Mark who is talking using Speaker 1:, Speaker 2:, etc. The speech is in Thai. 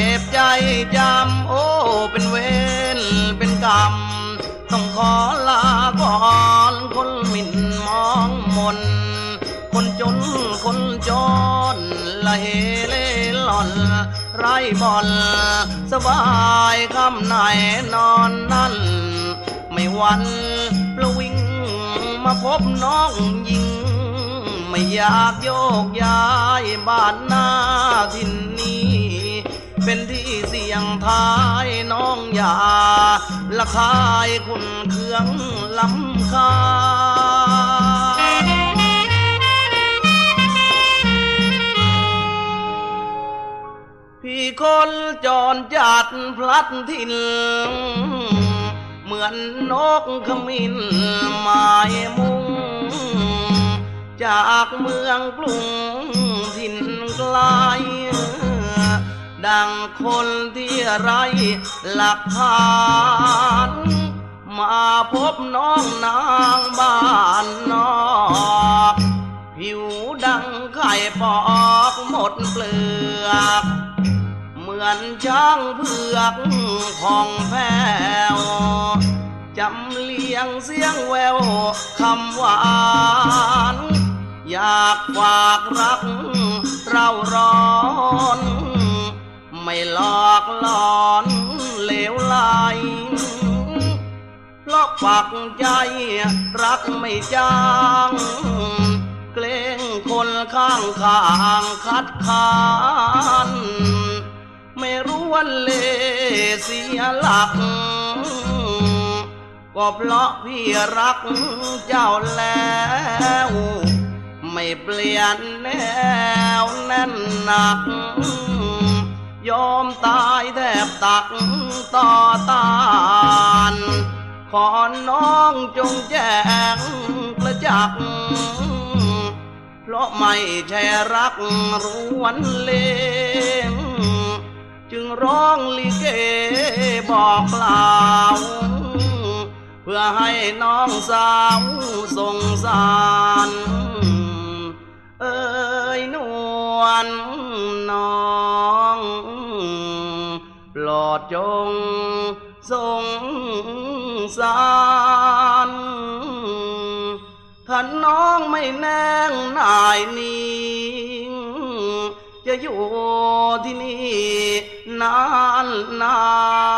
Speaker 1: เจ็บใจจำโอ้เป็นเวรเป็นกรรม ต้องขอลาก่อนคนหมิ่นมองมน คนจนคนจนละเฮเล่หล่อน ไรบอลสบายคำไหนนอนนั่น ไม่วันประวิงมาพบน้องยิง ไม่อยากโยกย้ายบ้านหน้าทิน เป็นที่เสี่ยงทายน้องอย่าละคายคุณเครื่องลำคาพี่คนจรจัดพลัดถิ่นเหมือนนกขมิ้นหมายมุงจากเมืองกรุงถิ่นไกล ดังคนที่ไรหลักฐานมาพบน้องนางบ้านนอก ผิวดังไข่ปอกหมดเปลือก เหมือนช้างเผือกของแผ้วจำเลียงเสียงแววคำหวาน อยากฝากรักเราร้อน ไม่หลอกหลอนเลวไหลเพราะปักใจรักไม่จางเกรงคนข้างข้างคัดค้านไม่รู้วันเลเสียหลัก ก็เพราะพี่รักเจ้าแล้ว ไม่เปลี่ยนแนวแน่นหนัก ยอมตายแทบตักต่อตานขอน้องจงแจ้งประจักษ์เพราะไม่ใช่รักรวนเลงจึงร้องลิเกบอกกล่าว เพื่อให้น้องสาวสงสาร เอ้ยนวล ดจงสงสารถ้าน้องไม่แน่งนายนิ่งจะอยู่ที่นี่นานนาน